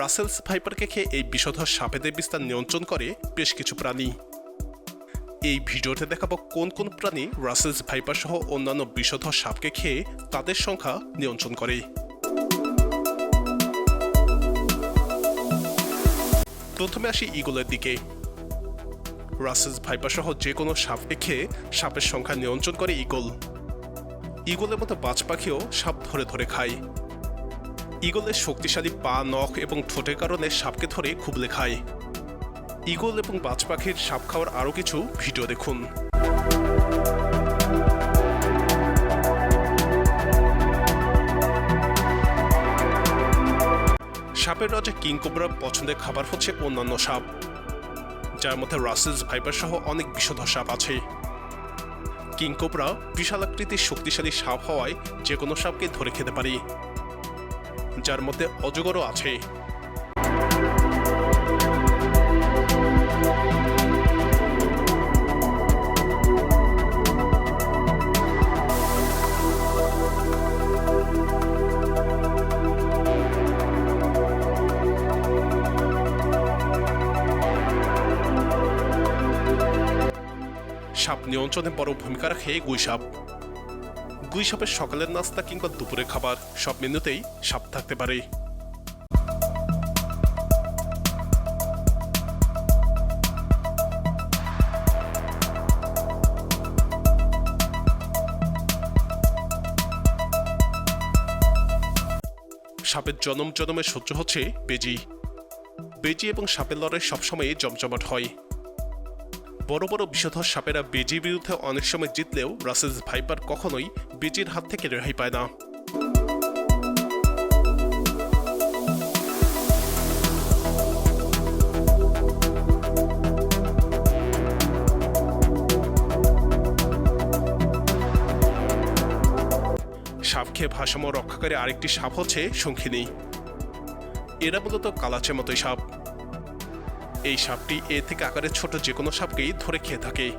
রাসেলস ভাইপারকে খেয়ে এই বিষধর সাপেদের বিস্তার নিয়ন্ত্রণ করে বেশ কিছু প্রাণী। এই ভিডিওতে দেখাবো কোন কোন প্রাণী রাসেলস ভাইপার সহ অন্যান্য বিষধর সাপকে খেয়ে তাদের সংখ্যা নিয়ন্ত্রণ করে। প্রথমে আসি ইগলের দিকে। রাসেলস ভাইপার সহ যে কোনো সাপকে খেয়ে সাপের সংখ্যা নিয়ন্ত্রণ করে ইগল ইগলের মতো বাজ পাখিও সাপ ধরে ধরে খায়। ইগলের শক্তিশালী পা, নখ এবং ঠোঁটের কারণে সাপকে ধরে খুবলে খায় ইগল এবং বাজ পাখির সাপ খাওয়ার আরও কিছু ভিডিও দেখুন। সাপের রাজা কিংকোবরার পছন্দের খাবার হচ্ছে অন্যান্য সাপ, যার মধ্যে রাসেলস ভাইবার সহ অনেক বিষধর সাপ আছে। কিংকোবরা বিশালাকৃতির শক্তিশালী সাপ হওয়ায় যে কোনো সাপকে ধরে খেতে পারে। যার মধ্যে অজগরও আছে। সাপ নিয়ন্ত্রণে বড় ভূমিকা রাখে গুই সাপ। গুই সাপের সকালের নাস্তা কিংবা দুপুরের খাবার, সব মেনুতেই সাপ থাকতে পারে। সাপের জনম জনমের সহ্য হচ্ছে বেজি। বেজি এবং সাপের লড়াই সবসময় জমজমাট হয়। বড় বড় বিষধর সাপেরা বেজির বিরুদ্ধে অনেক সময় জিতলেও রাসেলস ভাইপার কখনোই বেজির হাত থেকে রেহাই পায় না। সাপ খেয়ে রক্ষাকারী আরেকটি সাপ হচ্ছে শঙ্খিনী। এরা মূলত কালাচের মতোই সাপ। এই সাপটি এ থেকে আকারে ছোট যে কোনো সাপকেই ধরে খেয়ে থাকে।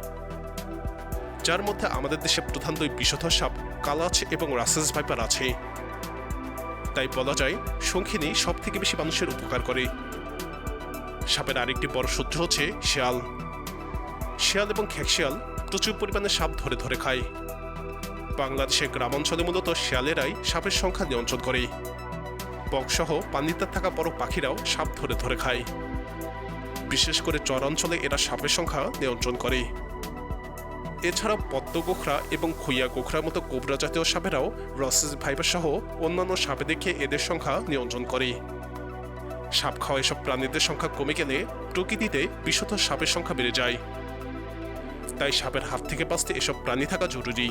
যার মধ্যে আমাদের দেশে প্রধান দুই বিষধর সাপ কালাচ এবং রাসেস ভাইপার আছে। তাই বলা যায় শঙ্খিনী সব থেকে বেশি মানুষের উপকার করে। সাপের আরেকটি বড় শত্রু হচ্ছে শিয়াল। শিয়াল এবং খেকশিয়াল প্রচুর পরিমাণে সাপ ধরে ধরে খায়। বাংলাদেশের গ্রামাঞ্চলে মূলত শিয়ালেরাই সাপের সংখ্যা নিয়ন্ত্রণ করে। বকসহ পানিতে থাকা বড় পাখিরাও সাপ ধরে ধরে খায়। বিশেষ করে চরাঞ্চলে এরা সাপের সংখ্যা নিয়ন্ত্রণ করে। এছাড়া পদ্ম গোখরা এবং খুইয়া গোখরার মতো কোবরা জাতীয় সাপেরাও রসেস ভাইবার সহ অন্যান্য সাপে দেখে এদের সংখ্যা নিয়ন্ত্রণ করে। সাপ খাওয়া এসব প্রাণীদের সংখ্যা কমে গেলে প্রকৃতিতে বিশত সাপের সংখ্যা বেড়ে যায়। তাই সাপের হাত থেকে বাঁচতে এসব প্রাণী থাকা জরুরি।